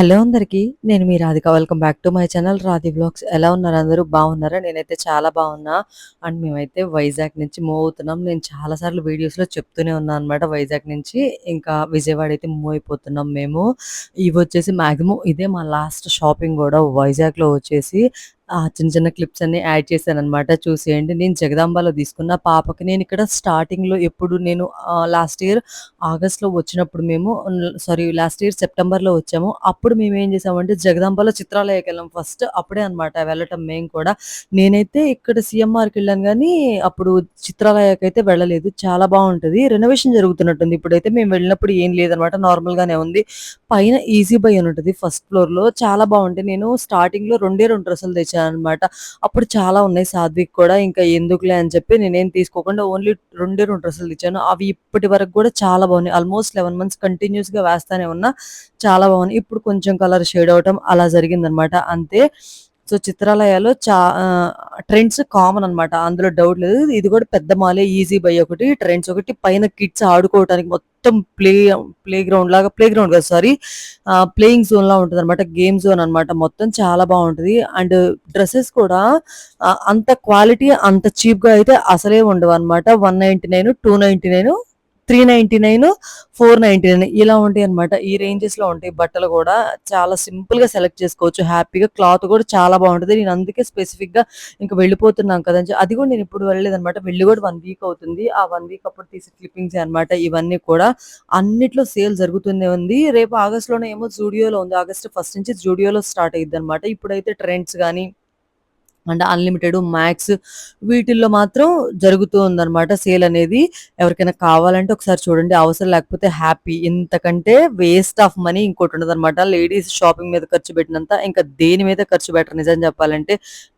Hello అందరికీ. నేను మీ Radhika. Welcome back to my channel Radhi blogs ఎలా ఉన్నారు అందరూ? బాగున్నారా? నేనైతే చాలా బాగున్నా. అండ్ మేమైతే వైజాగ్ నుంచి మూవ్ అవుతున్నాం. నేను చాలా సార్లు వీడియోస్‌లో చెప్తూనే ఉన్నాను అనమాట. వైజాగ్ నుంచి ఇంకా విజయవాడ అయితే మూవ్ అయిపోతున్నాం మేము. ఇవి వచ్చేసి మాక్సిమం ఇదే మా లాస్ట్ షాపింగ్ కూడా వైజాగ్‌లో వచ్చేసి చిన్న చిన్న క్లిప్స్ అన్ని యాడ్ చేశాననమాట. చూసేయండి. నేను జగదాంబలో తీసుకున్న పాపకి నేను ఇక్కడ స్టార్టింగ్‌లో ఎప్పుడు నేను లాస్ట్ ఇయర్ ఆగస్ట్‌లో వచ్చినప్పుడు మేము సారీ లాస్ట్ ఇయర్ సెప్టెంబర్‌లో వచ్చాము. అప్పుడు మేము ఏం చేసామంటే జగదాంబలో చిత్రాలయకెళ్ళాం ఫస్ట్. అప్పుడే అనమాట వెళ్ళటం మేము కూడా. నేనైతే ఇక్కడ సీఎంఆర్‌కెళ్ళాను కానీ అప్పుడు చిత్రాలయకైతే వెళ్ళలేదు. చాలా బాగుంటుంది రెనోవేషన్ జరుగుతున్నట్టుంది. ఇప్పుడైతే మేము వెళ్ళినప్పుడు ఏం లేదనమాట. నార్మల్‌గానే ఉంది. పైన ఈజీ బై అని ఉంటుంది ఫస్ట్ ఫ్లోర్‌లో. చాలా బాగుంటుంది నేను స్టార్టింగ్‌లో రెండే రెండు డ్రెస్సులు అనమాట అప్పుడు చాలా ఉన్నాయి సాధ్విక్ కూడా. ఇంకా ఎందుకులే అని చెప్పి నేనేం తీసుకోకుండా ఓన్లీ రెండే రెండు డ్రెస్సులు తెచ్చాను. అవి ఇప్పటి వరకు కూడా చాలా బాగున్నాయి. ఆల్మోస్ట్ 11 మంత్స్ కంటిన్యూయస్‌గా వేస్తానే ఉన్నా. చాలా బాగున్నాయి. ఇప్పుడు కొంచెం కలర్ షేడ్ అవ్వటం అలా జరిగిందనమాట. అంతే. సో, చిత్రాలయాల్లో చా ట్రెండ్స్ కామన్ అనమాట. అందులో డౌట్ లేదు. ఇది కూడా పెద్ద మాలే ఈజీ బై ఒకటి, ట్రెండ్స్ ఒకటి, పైన కిడ్స్ ఆడుకోవటానికి మొత్తం ప్లే ప్లే గ్రౌండ్ లాగా ప్లే గ్రౌండ్ కదా సారీ ప్లేయింగ్ జోన్ లా ఉంటుంది అనమాట గేమ్ జోన్ అనమాట. మొత్తం చాలా బాగుంటుంది అండ్ డ్రెస్సెస్ కూడా అంత క్వాలిటీ అంత చీప్‌గా అయితే అసలే ఉండవనమాట వన్ నైన్టీ నేను టూ నైన్టీ నేను three ninety nine four ninety nine ఇలా ఉంటాయి అనమాట ఈ రేంజెస్‌లో ఉంటాయి బట్టలు కూడా చాలా సింపుల్‌గా సెలెక్ట్ చేసుకోవచ్చు హ్యాపీగా. క్లాత్ కూడా చాలా బాగుంటుంది నేను అందుకే స్పెసిఫిక్‌గా ఇంకా వెళ్ళిపోతున్నాం కదా! అని అది కూడా నేను ఇప్పుడు వెళ్ళలేదనమాట. వెళ్ళి కూడా వన్ వీక్ అవుతుంది. ఆ వన్ వీక్ అప్పుడు తీసే క్లిప్పింగ్స్ అనమాట ఇవన్నీ కూడా. అన్నిట్లో సేల్ జరుగుతూనే ఉంది. రేపు ఆగస్ట్‌లోనే ఏమో జూడియోలో ఉంది. ఆగస్ట్ ఫస్ట్ నుంచి జూడియోలో స్టార్ట్ అయ్యిద్దనమాట. ఇప్పుడైతే ట్రెండ్స్ కానీ అంటే అన్‌లిమిటెడ్, మాక్స్ వీటిల్లో మాత్రం జరుగుతూ ఉందన్నమాట సేల్ అనేది. ఎవరికైనా కావాలంటే ఒకసారి చూడండి. అవసరం లేకపోతే హ్యాపీ. ఇంతకంటే వేస్ట్ ఆఫ్ మనీ ఇంకోటి ఇంకోటుండదనమాట. లేడీస్ షాపింగ్ మీద ఖర్చు పెట్టినంత ఇంకా దేని మీద ఖర్చు పెట్టరు నిజం చెప్పాలంటే.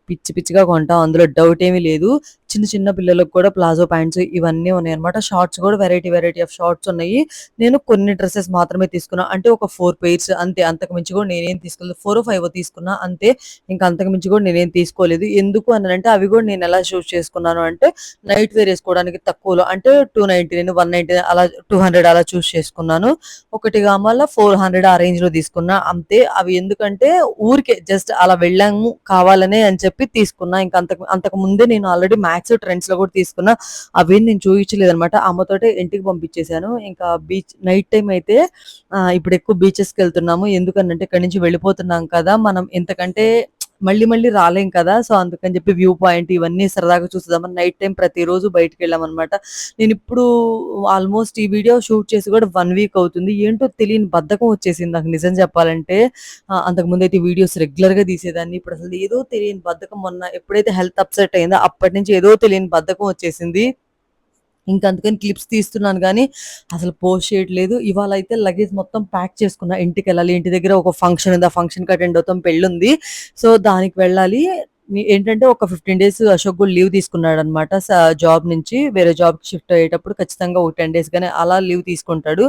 పిచ్చి పిచ్చిగా కొంటాం. అందులో డౌట్ ఏమీ లేదు. చిన్న చిన్న పిల్లలకు కూడా ప్లాజో ప్యాంట్స్ ఇవన్నీ ఉన్నాయి అనమాట షార్ట్స్ కూడా వెరైటీ వెరైటీ ఆఫ్ షార్ట్స్ ఉన్నాయి. నేను కొన్ని డ్రెస్సెస్ మాత్రమే తీసుకున్నా. అంటే ఒక ఫోర్ పేర్స్ అంతే. అంతకు మించి కూడా నేనేం తీసుకోలేదు. ఫోర్ ఫైవ్ తీసుకున్నా అంతే. ఇంకా అంతకు మించి కూడా నేనేం తీసుకోలేదు. ఎందుకు అనంటే అవి కూడా నేను ఎలా చూజ్ చేసుకున్నాను అంటే నైట్ వేర్ వేసుకోవడానికి తక్కువలో అంటే 299, 199 అలా 200 అలా చూస్ చేసుకున్నాను. ఒకటి గామల 400 ఆ రేంజ్లో తీసుకున్నా అంతే. అవి ఎందుకంటే ఊరికే జస్ట్ అలా వెళ్ళాము కావాలనే అని చెప్పి తీసుకున్నా. ఇంకా అంతకు అంతకు ముందే నేను ఆల్రెడీ ఫ్రెండ్స్లో కూడా తీసుకున్నా. అవి నేను చూపించలేదు అనమాట అమ్మతోటే ఇంటికి పంపించేసాను. ఇంకా బీచ్ నైట్ టైం అయితే ఇప్పుడు ఎక్కువ బీచెస్‌కెళ్తున్నాము. ఎందుకనంటే ఇక్కడి నుంచి వెళ్ళిపోతున్నాం కదా! మనం ఇంతకంటే మళ్ళీ మళ్ళీ రాలేం కదా! సో, అందుకని చెప్పి వ్యూ పాయింట్ ఇవన్నీ సరదాగా చూసేద్దామని నైట్ టైం ప్రతిరోజు నేను ఇప్పుడు ఆల్మోస్ట్ ఈ వీడియో షూట్ చేసి కూడా వన్ వీక్ అవుతుంది. ఏంటో తెలియని బద్ధకం వచ్చేసింది నాకు నిజం చెప్పాలంటే. ఆహ్, అంతకుముందయితే వీడియోస్ రెగ్యులర్గా తీసేదాన్ని. ఇప్పుడు అసలు ఏదో తెలియని బద్ధకం మొన్న ఎప్పుడైతే హెల్త్ అప్‌సెట్ అయిందో అప్పటి నుంచి ఏదో తెలియని బద్ధకం వచ్చేసింది. ఇంకా అందుకని క్లిప్స్ తీస్తున్నాను కానీ అసలు పోస్ట్ చేయట్లేదు. ఇవాళ అయితే లగేజ్ మొత్తం ప్యాక్ చేసుకున్నా. ఇంటికెళ్ళాలి. ఇంటి దగ్గర ఒక ఫంక్షన్ ఉంది. ఆ ఫంక్షన్‌కి అటెండ్ అవుతాం. ఉంది సో, దానికి వెళ్ళాలి. ఏంటంటే ఒక 15 డేస్ అశోక్ కూడా లీవ్ తీసుకున్నాడు అనమాట జాబ్ నుంచి వేరే జాబ్‌కి షిఫ్ట్ అయ్యేటప్పుడు ఖచ్చితంగా ఒక 10 డేస్ కానీ అలా లీవ్ తీసుకుంటాడు.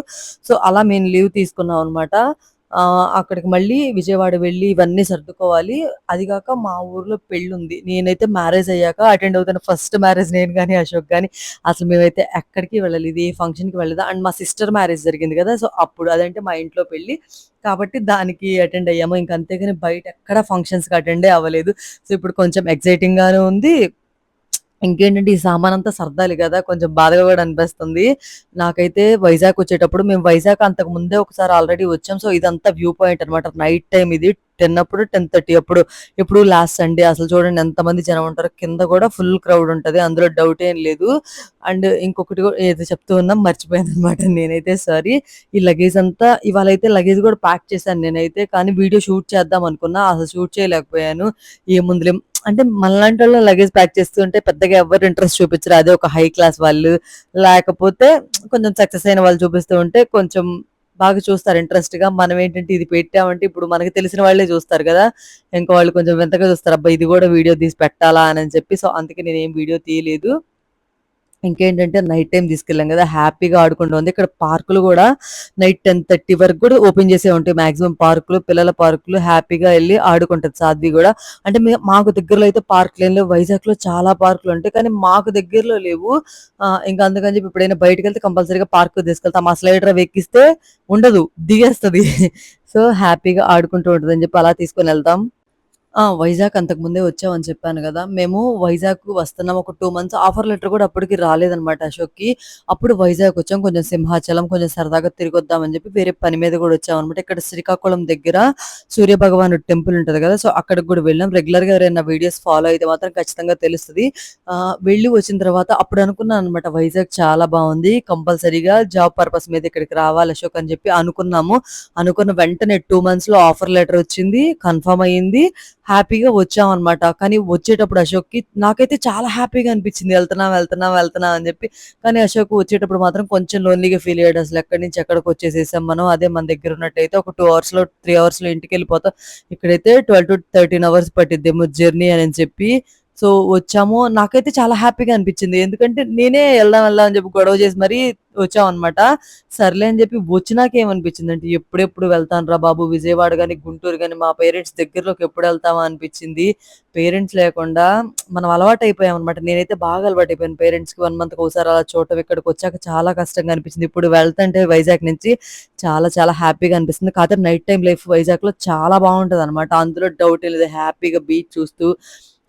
సో, అలా మేము లీవ్ తీసుకున్నాం అనమాట. అక్కడికి మళ్ళీ విజయవాడ వెళ్ళి ఇవన్నీ సర్దుకోవాలి. అది కాక మా ఊర్లో పెళ్ళుంది. నేనైతే మ్యారేజ్ అయ్యాక అటెండ్ అవుతాను ఫస్ట్ మ్యారేజ్ నేను కానీ అశోక్ కానీ అసలు మేమైతే ఎక్కడికి వెళ్ళలేదు. ఏ ఫంక్షన్‌కి వెళ్ళలేదు. అండ్ మా సిస్టర్ మ్యారేజ్ జరిగింది కదా! సో, అప్పుడు అదంటే మా ఇంట్లో పెళ్ళి కాబట్టి దానికి అటెండ్ అయ్యాము. ఇంక అంతేగాని బయట ఎక్కడ ఫంక్షన్స్‌కి అటెండే అవ్వలేదు. సో, ఇప్పుడు కొంచెం ఎక్సైటింగ్గానే ఉంది. ఇంకేంటంటే ఈ సామాన్ అంతా సర్దాలి కదా కొంచెం బాధగా కూడా అనిపిస్తుంది. నాకైతే వైజాగ్ వచ్చేటప్పుడు మేము వైజాగ్ అంతకు ముందే ఒకసారి ఆల్రెడీ వచ్చాం. సో, ఇదంతా వ్యూ పాయింట్ అనమాట. నైట్ టైం ఇది 10 అప్పుడు, 10:30 అప్పుడు. ఎప్పుడు లాస్ట్ సండే అసలు చూడండి ఎంతమంది జనం ఉంటారో. కింద కూడా ఫుల్ క్రౌడ్ ఉంటుంది అందులో డౌట్ ఏం లేదు. అండ్ ఇంకొకటి కూడా ఏదో చెప్తూ ఉన్నాం మర్చిపోయాననమాట నేనైతే సారీ. ఈ లగేజ్ అంతా ఇవాళ అయితే లగేజ్ కూడా ప్యాక్ చేశాను నేనైతే. కానీ వీడియో షూట్ చేద్దాం అనుకున్నా. అసలు షూట్ చేయలేకపోయాను. ఏముందిలే అంటే మనలాంటోళ్ళం లగేజ్ ప్యాక్ చేస్తుంటే పెద్దగా ఎవ్వరు ఇంట్రెస్ట్ చూపించరు. అదే ఒక హై క్లాస్ వాళ్ళు లేకపోతే కొంచెం సక్సెస్ అయిన వాళ్ళు చూపిస్తూ ఉంటే కొంచెం బాగా చూస్తారు ఇంట్రెస్ట్‌గా. మనం ఏంటంటే ఇది పెట్టామంటే ఇప్పుడు మనకి తెలిసిన వాళ్ళే చూస్తారు కదా ఇంకా వాళ్ళు కొంచెం వింతగా చూస్తారు. అబ్బా! ఇది కూడా వీడియో తీసి పెట్టాలా అని చెప్పి. సో, అందుకే నేనేం వీడియో తీయలేదు. ఇంకేంటంటే నైట్ టైం తీసుకెళ్ళాం కదా! హ్యాపీగా ఆడుకుంటూ ఉంది. ఇక్కడ పార్కులు కూడా నైట్ 10:30 వరకు కూడా ఓపెన్ చేసే ఉంటాయి. మాక్సిమం పార్కులు, పిల్లల పార్కులు హ్యాపీగా వెళ్ళి ఆడుకుంటది సాధ్వి కూడా అంటే మాకు దగ్గరలో అయితే పార్కులేం వైజాగ్ వైజాగ్‌లో చాలా పార్కులుంటాయి. కానీ మాకు దగ్గరలో లేవు. ఇంకా అందుకని చెప్పి ఎప్పుడైనా బయటికెళ్తే కంపల్సరీగా పార్కు తీసుకెళ్తాం. ఆ స్లైడర్ అవి ఎక్కిస్తే ఉండదు. దిగేస్తది. సో, హ్యాపీగా ఆడుకుంటూ ఉంటదని చెప్పి అలా తీసుకొని వెళ్తాం ఆ! వైజాగ్ అంతకుముందే వచ్చామని చెప్పాను గదా! మేము వైజాగ్ వస్తున్నాం. ఒక 2 మంత్స్ ఆఫర్ లెటర్ గూడా అప్పటికి రాలేదనమాట అశోక్‌కి. అప్పుడు వైజాగ్ వచ్చాం. కొంచెం సింహాచలం, కొంచెం సరదాగా తిరిగొద్దామని చెప్పి వేరే పని మీద గూడా వచ్చామనమాట. ఇక్కడ శ్రీకాకుళం దగ్గర సూర్య భగవానుడి టెంపుల్ ఉంటది గదా! సో, అక్కడికి గూడా వెళ్ళాం. రెగ్యులర్‌గా ఎవరైనా వీడియోస్ ఫాలో అయితే మాత్రం ఖచ్చితంగా తెలుస్తది. ఆహ్, వెళ్ళి వచ్చిన తర్వాత అప్పుడు అనుకున్నాననమాట వైజాగ్ చాలా బావుంది. కంపల్సరీగా జాబ్ పర్పస్ మీద ఇక్కడికి రావాలి అశోక్ అని చెప్పి అనుకున్నాము. అనుకున్న వెంటనే 2 మంత్స్‌లో ఆఫర్ లెటర్ వచ్చింది. కన్ఫర్మ్ అయింది. హ్యాపీగా వచ్చామన్నమాట కానీ వచ్చేటప్పుడు అశోక్‌కి నాకైతే చాలా హ్యాపీగా అనిపించింది. ఎళ్తున్నాం, వెళ్తున్నాం, వెళ్తున్నాం అని చెప్పి. కానీ అశోక్ వచ్చేటప్పుడు మాత్రం కొంచెం లోన్లీగా ఫీల్ అయ్యాడు. అసలు ఎక్కడి నుంచి ఎక్కడికొచ్చేసేసాం మనం. అదే మన దగ్గర ఉన్నట్టయితే ఒక టూ అవర్స్‌లో, త్రీ అవర్స్‌లో ఇంటికెళ్ళిపోతాం. ఇక్కడైతే 12-13 అవర్స్ పట్టిద్దేమో జర్నీ అని చెప్పి సో, వచ్చాము. నాకైతే చాలా హ్యాపీగా అనిపించింది. ఎందుకంటే నేనే వెళ్దాం వెళ్దాం అని చెప్పి గొడవ చేసి మరీ వచ్చామనమాట. సర్లే అని చెప్పి వచ్చినాక ఏమనిపించిందంటే ఎప్పుడెప్పుడు వెళ్తాను రా బాబు విజయవాడ కానీ గుంటూరు కానీ మా పేరెంట్స్ దగ్గరలోకి ఎప్పుడు ఎళ్తామా అనిపించింది. పేరెంట్స్ లేకుండా మనం అలవాటు అయిపోయామనమాట నేనైతే బాగా అలవాటు అయిపోయాను పేరెంట్స్‌కి వన్ మంత్‌కి ఒకసారి అలా చూడటం. ఇక్కడికొచ్చాక చాలా కష్టంగా అనిపించింది. ఇప్పుడు వెళ్తుంటే వైజాగ్ నుంచి చాలా చాలా హ్యాపీగా అనిపిస్తుంది. కాకపోతే నైట్ టైం లైఫ్ వైజాగ్‌లో చాలా బాగుంటుంది అనమాట అందులో డౌట్ లేదు. హ్యాపీగా బీచ్ చూస్తూ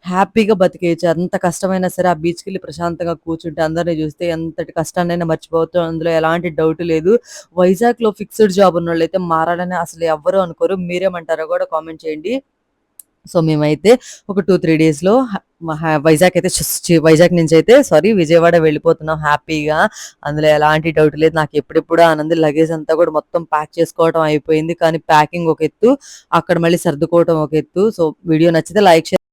హ్యాపీగా బతికేయచ్చు. ఎంత కష్టమైనా సరే ఆ బీచ్‌కెళ్ళి ప్రశాంతంగా కూర్చుంటే అందరిని చూస్తే ఎంతటి కష్టాన్నైనా మర్చిపోవచ్చు. అందులో ఎలాంటి డౌట్ లేదు. వైజాగ్‌లో ఫిక్స్డ్ జాబ్ ఉన్నోళ్ళైతే మారాలని అసలు ఎవరు అనుకోరు. మీరేమంటారో కూడా కామెంట్ చేయండి. సో, మేమైతే ఒక 2, 3 డేస్‌లో వైజాగ్ అయితే వైజాగ్ నుంచి అయితే సారీ విజయవాడ వెళ్ళిపోతున్నాం హ్యాపీగా. అందులో ఎలాంటి డౌట్ లేదు. నాకు ఎప్పుడెప్పుడు ఆనంది లగేజ్ అంతా కూడా మొత్తం ప్యాక్ చేసుకోవడం అయిపోయింది. కానీ ప్యాకింగ్ ఒక ఎత్తు, అక్కడ మళ్ళీ సర్దుకోవటం ఒక ఎత్తు. సో, వీడియో నచ్చితే లైక్,